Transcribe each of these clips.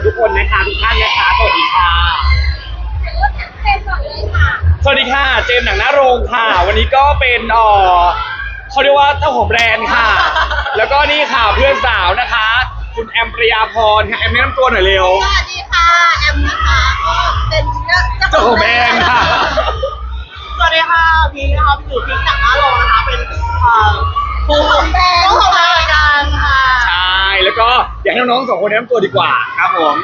ญทุกคนนะคะทุกท่านนะคะสวัสดีค่ะเต็มก่อนเลยค่ะ สวัสดีค่ะ เจมส์หนังหน้าโรงค่ะ วันนี้ก็เป็นเอ่อเขาเรียกว่าเจ้าของแบรนด์ค่ะ แล้วก็นี่ค่ะเพื่อนสาวนะคะ คุณแอมปริยาพรค่ะแอมแนะนำตัวหน่อยเร็ว สวัสดีค่ะ แอมนะคะก็เป็นเจ้าเจ้าของแบรนด์ค่ะ สวัสดีค่ะพีคนะคะพี่อยู่พีคจากหน้าโรงนะคะ เป็นเอ่อผู้ของแบรนด์ผู้ของรา อยากให้น้องๆสองคนแนะนำตัวดีกว่าครับผม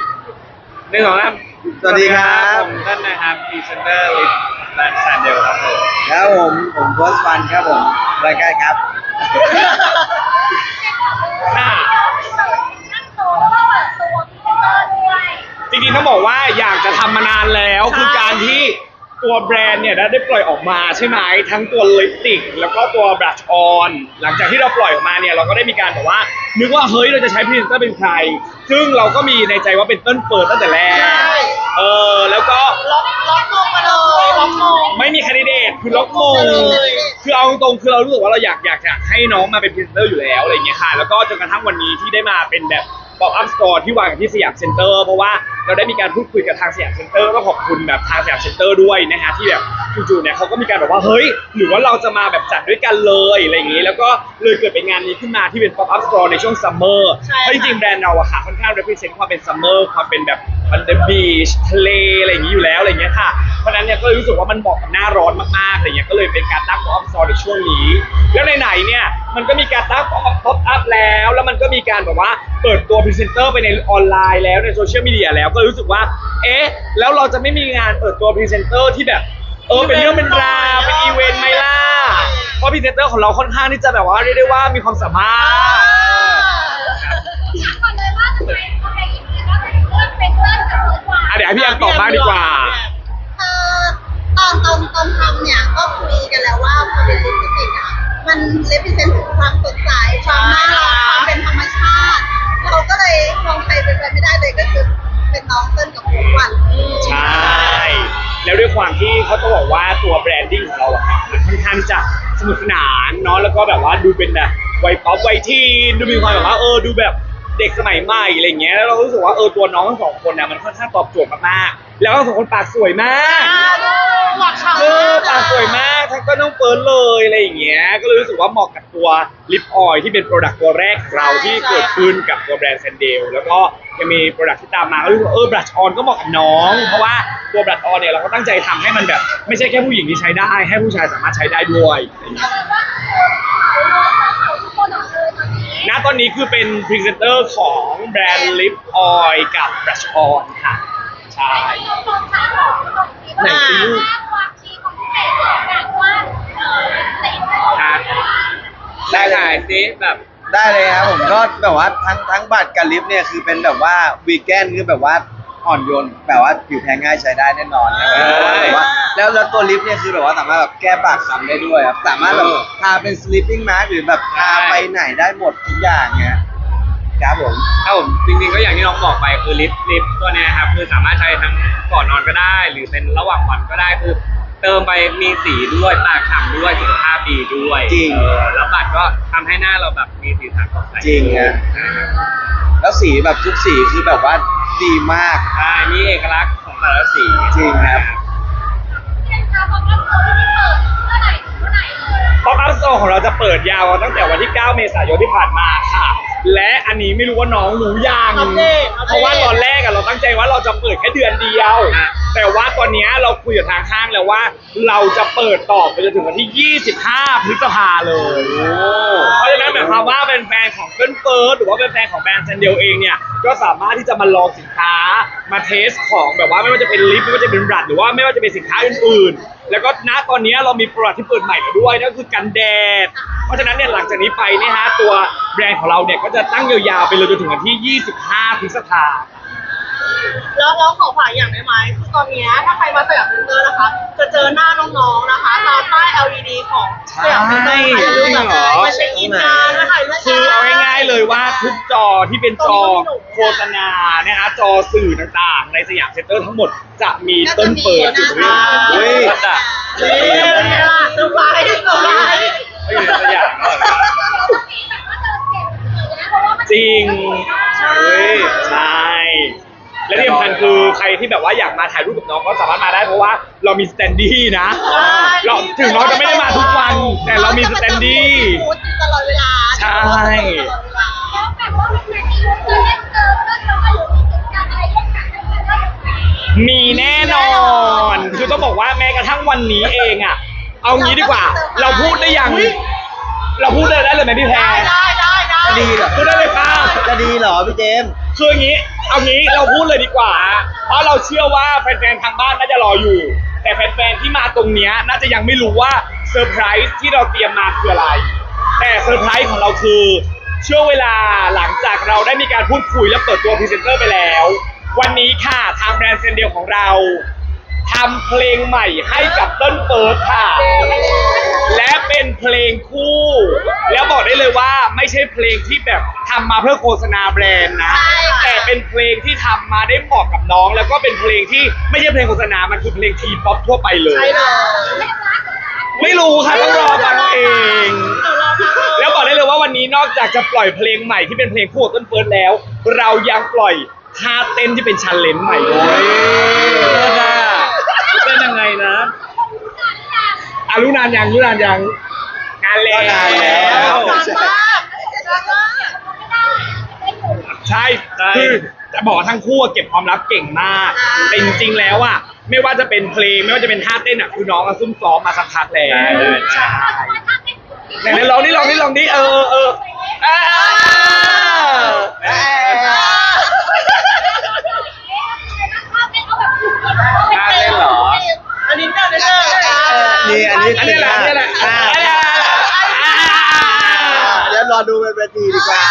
หนึ่งสองสามสวัสดีครับ ผมต้นนะครับพรีเซนเตอร์ลิฟแบรนด์ซันเดลครับผมครับผมผมโพสต์ฟันครับผมรายการครับค่ะนั่งโต๊ะแล้วก็เปิดตัวพรีเซนเตอร์ด้วยจริงๆต้องบอกว่าอยากจะทำมานานแล้ว คือการที่ ตัวแบรนด์เนี่ยได้ปล่อยออกมาใช่ไหมทั้งตัวลิปสติก แล้วก็ตัวบลัชออนหลังจากที่เราปล่อยออกมาเนี่ยเราก็ได้มีการแบบว่านึกว่าเฮ้ยเราจะใช้พรีเซนเตอร์เป็นใคร ซึ่งเราก็มีในใจว่าเป็นต้นเปิดตั้งแต่แรกใช่เออแล้วก็ล็อกล็อกมงมาเลยล็อกมงไม่มีแคนดิเดตคือล็อกมงเลยคือเอาตรงๆคือเรารู้สึกว่าเราอยากอยากอยากให้น้องมาเป็นพรีเซนเตอร์อยู่แล้วอะไรอย่างเงี้ยค่ะแล้วก็จนกระทั่งวันนี้ที่ได้มาเป็นแบบ ป๊อปอัพสตอร์ที่วางที่สยามเซ็นเตอร์เพราะว่าเราได้มีการพูดคุยกับทางสยามเซ็นเตอร์ก็ขอบคุณแบบทางสยามเซ็นเตอร์ด้วยนะฮะที่แบบจู่ๆเนี่ยเขาก็มีการแบบว่าเฮ้ยหรือว่าเราจะมาแบบจัดด้วยกันเลยอะไรอย่างงี้ แล้วก็เลยเกิดเป็นงานนี้ขึ้นมาที่เป็นป๊อปอัพสตอร์ในช่วงซัมเมอร์ใช่เพราะจริงๆแบรนด์เราอะค่ะค่อนข้าง represent ความเป็นซัมเมอร์ความเป็นแบบมันเดบีชทะเลอะไรอย่างงี้อยู่แล้วอะไรอย่างเงี้ยค่ะ ราะฉะนั้นเนี่ยก็เลยรู้สึกว่ามันเหมาะกับหน้าร้อนมากๆอะไรเงี้ยก็เลยเป็นการตั้ง pop up store ในช่วงนี้ แล้วไหนๆเนี่ยมันก็มีการตั้ง pop up แล้ว แล้วมันก็มีการแบบว่าเปิดตัวพรีเซนเตอร์ไปในออนไลน์แล้วในโซเชียลมีเดียแล้วก็รู้สึกว่า เอ๊ะ แล้วเราจะไม่มีงานเปิดตัวพรีเซนเตอร์ที่แบบเออเป็นเรื่องเป็นราวเป็นอีเวนต์ไหมล่ะเพราะพรีเซนเตอร์ของเราค่อนข้างที่จะแบบว่าเรียกได้ว่ามีความสามารถถามก่อนเลยว่าทำไมทำไมถึงคิดว่าเป็นเพื่อนเป็นเพื่อนกับเพื่อนหวานอะเดี๋ยวให้พี่แอมตอบบ้างดีกว่า ตอนตอนตอนทำเนี่ยก็คุยกันแล้วว่าพอเป็นลิปสติกอะมันเลพิเซนถึงความสดใสความน่ารักความเป็นธรรมชาติ เราก็เลยมองใครเป็นไปไม่ได้เลยก็คือเป็นน้องเติ้ลกับผมหวานใช่ แล้วด้วยความที่เขาต้องบอกว่าตัวแบรนดิ้งของเราอะครับมันค่อนข้างจะสนุกสนานเนาะแล้วก็แบบว่าดูเป็นแบบวัยป๊อปวัยทีนดูมีความแบบว่าเออดูแบบ เด็กสมัยใหม่อะไรเงี้ยแล้วเรารู้สึกว่าเออตัวน้องทั้งสองคนนะมันค่อนข้างตอบโจทย์มากๆแล้วทั้งสองคนปากสวยมากหวักฉ่ำเออปากสวยมากทั้งก็น้องเฟิร์นเลยอะไรอย่างเงี้ยก็เลยรู้สึกว่าเหมาะกับตัวลิปออยที่เป็นโปรดักต์ตัวแรกของเราที่เกิดขึ้นกับตัวแบรนด์เซนเดลแล้วก็ยังมีโปรดักต์ที่ตามมาก็รู้สึกว่าเออบลัชออนก็เหมาะกับน้อง เพราะว่าตัวบลัชออนเนี่ยเราก็ตั้งใจทำให้มันแบบ ไม่ใช่แค่ผู้หญิงที่ใช้ได้ ให้ผู้ชายสามารถใช้ได้ด้วยอะไรอย่างเงี้ยเขา ณตอนนี้คือเป็นพรีเซนเตอร์ของแบรนด์ลิปออยกับบลัชออนค่ะ ใช่เราลองถามของตรงนี้ว่าความชีของพิเศษแบบว่าเออติดครับได้เลยซิแบบได้เลยครับผมก็แบบว่าทั้งทั้งบัตรกับลิฟต์เนี่ยคือเป็นแบบว่าวีแกนคือแบบว่า อ่อนโยนแบบว่าผิวแพ้ง่ายใช้ได้แน่นอนนะครับแบบว่าแล้วแล้วตัวลิฟต์เนี่ยคือแบบว่าสามารถแบบแก้ปากซ้ำได้ด้วยครับสามารถแบบทาเป็น sleeping mask หรือแบบทาไปไหนได้หมดทุกอย่างเงี้ยครับผม ครับผมจริงๆก็อย่างที่น้องบอกไปคือลิฟต์ลิฟต์ตัวเนี้ยครับคือสามารถใช้ทั้งก่อนนอนก็ได้ หรือเป็นระหว่างวันก็ได้คือ เติมไปมีสีด้วยปากฉ่ำด้วยสุขภาพดีด้วยจริง เออแล้วบัตรก็ทำให้หน้าเราแบบมีสีสันสดใสจริงฮะ แล้วสีแบบทุกสีคือแบบว่าดีมากใช่มีเอกลักษณ์ของแต่ละสีจริงครับเรียนคาบอกว่าเขาที่เปิดเมื่อไหร่ถึงเมื่อไหร่เลยป๊อปอัพโซของเราจะเปิดยาวตั้งแต่วันที่ 9 เมษายนที่ผ่านมาค่ะ และอันนี้ไม่รู้ว่าน้องรู้ยังอัปเดตอัปเดต เพราะว่าตอนแรกอะเราตั้งใจว่าเราจะเปิดแค่เดือนเดียวแต่ว่าตอนเนี้ยเราคุยกับทางห้างแล้วว่า เราจะเปิดต่อไปจนถึงวันที่ 25 พฤษภาเลย เพราะฉะนั้นหมายความว่าเป็นแฟนของเกินเฟิร์สหรือว่าเป็นแฟนของแบรนด์เซนเดลเองเนี่ยก็สามารถที่จะมาลองสินค้ามาเทสของแบบว่าไม่ว่าจะเป็นลิปไม่ว่าจะเป็นบรัดหรือว่าไม่ว่าจะเป็นสินค้าอื่นๆ แล้วก็ณตอนนี้เรามีโปรดักที่เปิดใหม่แล้วด้วยนั่นก็คือกันแดด เพราะฉะนั้นเนี่ยหลังจากนี้ไปเนี่ยฮะตัวแบรนด์ของเราเนี่ยก็จะตั้งยาวๆไปเลยจนถึงวันที่ 25พฤษภาคม แล้วแล้วขอฝากอย่างได้ไหมคือตอนเนี้ยถ้าใครมาสยามเซ็นเตอร์นะคะ จะเจอหน้าน้องๆนะคะตามป้าย LED ของสยามเซ็นเตอร์ค่ะอย่าลืมแบบจริงเหรอมาเช็คอินกันมาถ่ายรูปกันคือเอาง่ายๆเลยว่าทุกจอที่เป็นจอโฆษณานะฮะจอสื่อต่างๆ ในสยามเซ็นเตอร์ทั้งหมดจะมีต้นเปิดอยู่ตรงนี้เฮ้ยวัดอะนี่เป็นไงล่ะเซอร์ไพรส์เซอร์ไพรส์ไม่อยู่ในสยามเหรอต้องมีแบบว่าเดินเก็บเลยนะเพราะว่ามันจริงใช่เฮ้ยใช่แคือใครที่แบบว่าอยากมาถ่ายรูปกับน้องก็สามารถมาได้เพราะว่าเรามีสแตนดี้นะเราถึงน้องจะไม่ได้มาทุกวัน แต่เรามีสแตนดี้พูดตลอดเวลาใช่ คือต้องบอกว่าแม้กระทั่งวันนี้เองอะ เอางี้ดีกว่า เราพูดได้ยัง เราพูดได้เลยไหมพี่แพรได้ได้ได้จะดีเหรอพูดได้เลยป้าจะดีเหรอพี่เจมส์คืออย่างนี้ เอางี้เราพูดเลยดีกว่า เพราะเราเชื่อว่าแฟนๆทางบ้านน่าจะรออยู่ แต่แฟนๆที่มาตรงเนี้ยน่าจะยังไม่รู้ว่าเซอร์ไพรส์ที่เราเตรียมมาคืออะไร แต่เซอร์ไพรส์ของเราคือช่วงเวลาหลังจากเราได้มีการพูดคุยและเปิดตัวพรีเซนเตอร์ไปแล้ว วันนี้ค่ะทางแบรนด์เซนเดียวของเรา ทำเพลงใหม่ให้กับเต้นเฟิร์สค่ะ และเป็นเพลงคู่ แล้วบอกได้เลยว่าไม่ใช่เพลงที่แบบทำมาเพื่อโฆษณาแบรนด์นะใช่ค่ะแต่เป็นเพลงที่ทำมาได้เหมาะกับน้อง แล้วก็เป็นเพลงที่ไม่ใช่เพลงโฆษณา มันคือเพลงทีป๊อปทั่วไปเลยใช่เลยไม่รู้ค่ะต้องรอฟังเองเดี๋ยวรอฟังเลยแล้วบอกได้เลยว่าวันนี้นอกจากจะปล่อยเพลงใหม่ที่เป็นเพลงคู่กับต้นเฟิร์สแล้ว เรายังปล่อยท่าเต้นที่เป็นชันเลนใหม่ด้วย เต้นยังไงนะ อะ รู้นานยังรู้นานยังนานแล้วก็นานแล้ ว นานมากนานมากใช่ คือจะบอกว่าทั้งคู่อะเก็บความลับเก่งมากแต่จริงๆแล้วอะไม่ว่าจะเป็นเพลงไม่ว่าจะเป็นท่าเต้นอะคือน้องอะซุ่มซ้อมมาสักพักแล้วใช่ไหนๆลองนี่ลองนี่ลองนี่เออเออเออเออน่าเล่นเหรออั นนี้เดี๋ยวเดี๋ยวเดี๋ยวเดี๋ยวนี่อันนี้อันนี้แหละอันนี้แหละอ่า อันนี้แหละอ่าเดี๋ยวรอดูเป็นเวทีดีกว่า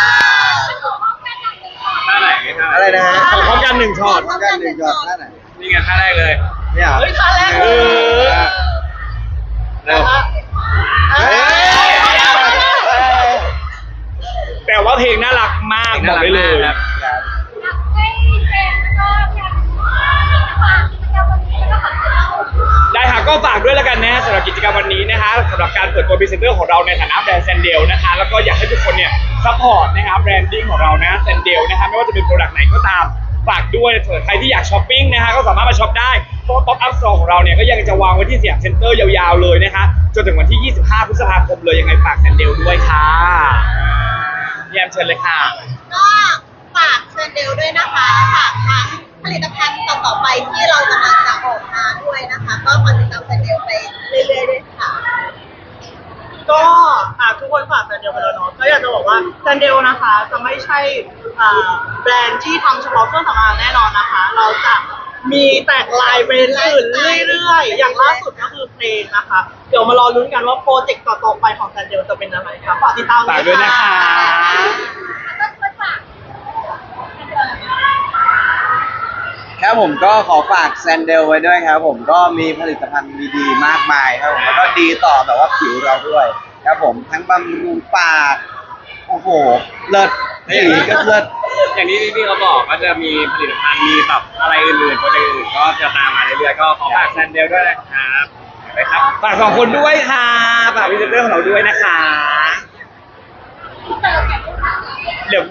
ท่าไหนอะไรนะฮะขอพร้อมกันหนึ่งช็อตกันหนึ่งหยอดหน้าไหนนี่ไงท่าแรกเลย เนี่ยเหรอเฮ้ยท่าแรกเอเลยอเร็วเอ้ยแต่ว่าเพลงน่ารักมากบอกได้เลยครับครับ ก็ฝากด้วยแล้วกันนะสำหรับกิจกรรมวันนี้นะคะสำหรับการเปิดตัวพรีเซนเตอร์ของเราในฐานะแบรนด์แซนเดลนะคะแล้วก็อยากให้ทุกคนเนี่ยซัพพอร์ตนะครับแบรนดิ้งของเรานะแซนเดลนะคะไม่ว่าจะเป็นโปรดักต์ไหนก็ตามฝากด้วยเผื่อใครที่อยากช้อปปิ้งนะคะก็สามารถมาช็อปได้เพราะป๊อปอัพสโตร์ของเราเนี่ยก็ยังจะวางไว้ที่สยามเซ็นเตอร์ยาวๆเลยนะคะจนถึงวันที่ 25 พฤษภาคมเลยยังไงฝากแซนเดลด้วยค่ะแอมเชิญเลยค่ะ ก็ฝากเซนเดลด้วยนะคะฝากทาง ผลิตภัณฑ์ต่อๆไปที่เรากำลังจะออกมาด้วยนะคะ ก็ฝากติดตามเซนเดลไปเรื่อยๆด้วยค่ะ ก็อะทุกคนฝากแซนเดลไปแล้วเนาะก็อยากจะบอกว่าแซนเดลนะคะ จะไม่ใช่อ่าแบรนด์ที่ทำเฉพาะเครื่องสำอางแน่นอนนะคะ เราจะมีแตกลายเป็นอื่นเรื่อยๆ อย่างล่าสุดก็คือเพลงนะคะ เดี๋ยวมารอลุ้นกันว่าโปรเจกต์ต่อๆไปของแซนเดลจะเป็นอะไรค่ะฝากติดตาม ฝากด้วยนะคะ ครับผมก็ขอฝากแซนเดลไว้ด้วยครับผมก็มีผลิตภัณฑ์ดีๆมากมายครับผมแล้วก็ดีต่อแบบว่าผิวเราด้วยครับผมทั้งบำรุงปากโอ้โหเลิศสีก็เลิศอย่างที่พี่เขาบอกก็จะมีผลิตภัณฑ์มีแบบอะไรอื่นๆโปรเจกต์อื่นๆก็จะตามมาเรื่อยๆก็ขอฝากแซนเดลด้วยนะครับไปครับฝากสองคนด้วยค่ะฝากพรีเซนเตอร์ของเราด้วยนะคะ เดี๋ยว